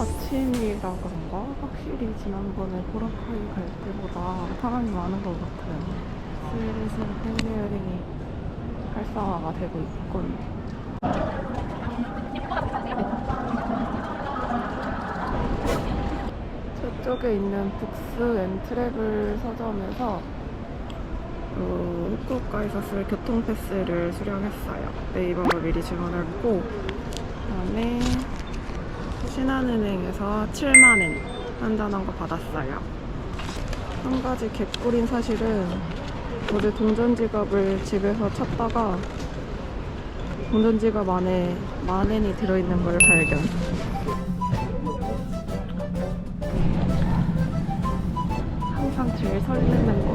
아침이라 그런가? 확실히 지난번에 보라카이 갈 때보다 사람이 많은 것 같아요. 슬슬 팬웨어링이 활성화가 되고 있군. 저쪽에 있는 북스 앤 트래블 서점에서 어, 후쿠오카에서 쓸 교통패스를 수령했어요. 네이버로 미리 주문했고 그다음에 신한은행에서 7만엔 한잔한 거 받았어요. 한 가지 개꿀인 사실은 어제 동전 지갑을 집에서 찾다가 동전 지갑 안에 만엔이 들어있는 걸 발견. 항상 제일 설레는 거.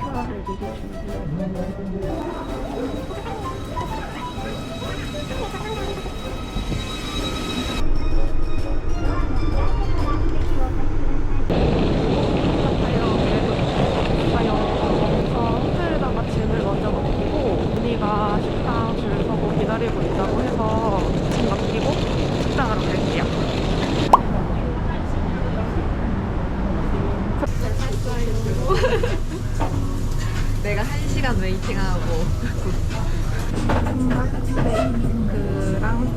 QR을 미리 준비해. 그래서 호텔에다가 짐을 먼저 맡기고 언니가 식당 줄 서고 기다리고 있다고 해서 짐 맡기고 식당으로 갈게요. 내가 한 시간 웨이팅하고 그랑 스테이크. 금방인데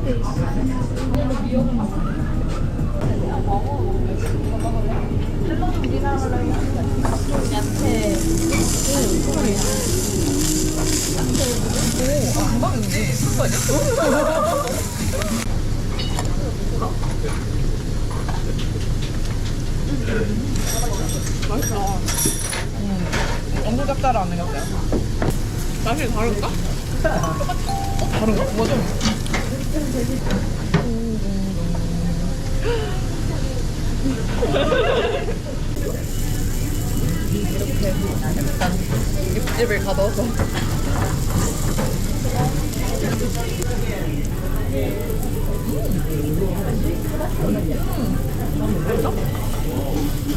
엄청 짭짤한 안 느꼈어요? 맛이 다른가? 어? 다른가? 뭐죠? 이렇게 육즙을 가둬서.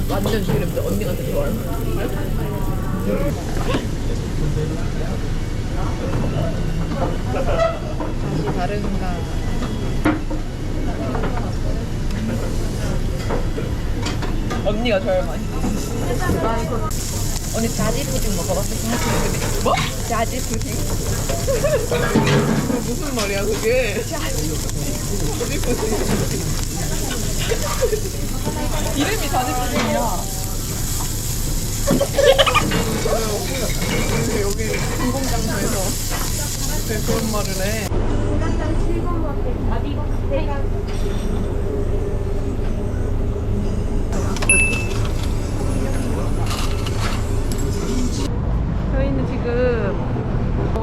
완전 기름져 언니가 되게 좋아해 다시 다른가 언니가 제일 맛있어 언니 자지 푸딩 먹어봤어? 뭐? 자지 푸딩 무슨 말이야 그게? 자지 푸딩 이름이 자지 푸딩이야. 왜 여기 공공장소에서 왜 그런 말을 해 저희는 지금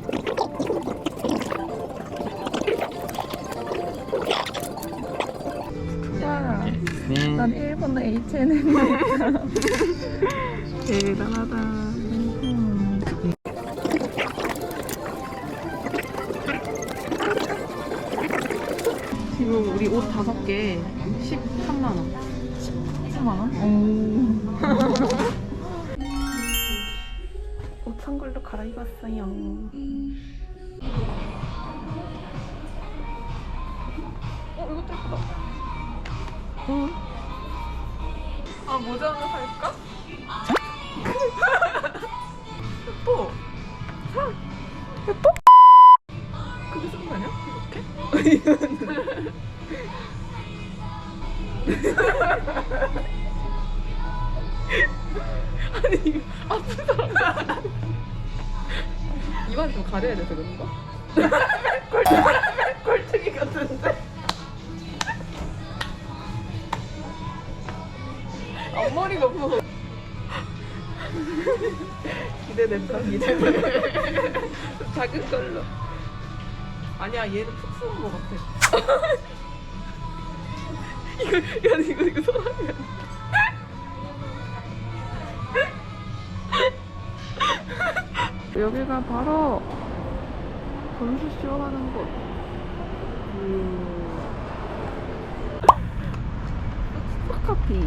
H&M 대단하다. 음. 지금 우리 옷 다섯 개 13만 원. 13만 원? 옷 산 걸로 갈아입었어요. 어, 이것도 예쁘다. 응. 아, 모자 하나 살까? 예뻐. 사. 예뻐? 그게 쓴거 아니야? 이렇게? 아니, 아픈 사람. 입안 좀 가려야 돼서 그런가? 앞머리가 없어서. 기대된다 기대돼 작은 걸로. 아니야 얘는 푹 쓰는 것 같아. 이거 야 이거 이거 소라야 여기가 바로 점수 시험하는 곳. 커피.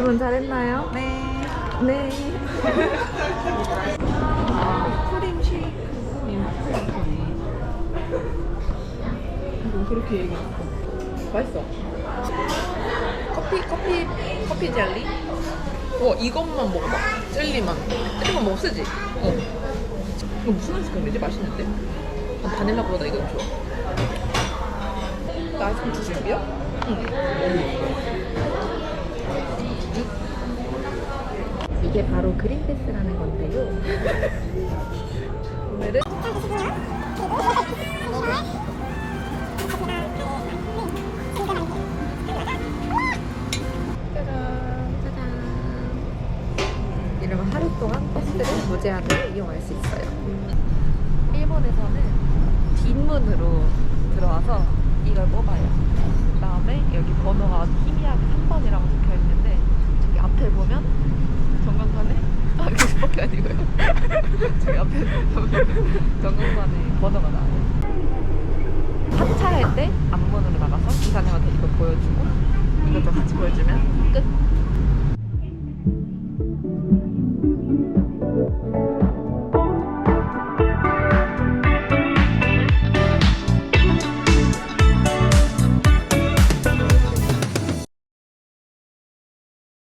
주문 잘했나요? 네. 네. 프림 쉐이크. 뭐 그렇게 얘기해. 맛있어. 커피 커피 커피 젤리? 와 이것만 먹어봐. 젤리만. 젤리만 먹어 쓰지? 어. 이거 무슨 아이스크림이지? 맛있는데? 난 바닐라보다 이거 좋아. 나 아이스크림 주실게요? 응. 이게 바로 그린패스라는 건데요. 오늘은 이러면 하루 동안 버스를 무제한으로 이용할 수 있어요. 일본에서는 뒷문으로 들어와서 이걸 뽑아요. 그 다음에 여기 번호가 희미하게 3번이라고 적혀 있는데 저기 앞에 보면 전광판에 아 그게 아니고요. 저기 앞에 보면 전광판에 번호가 나와요. 하차할 때 앞문으로 나가서 기사님한테 이거 보여주고 이것도 같이 보여주면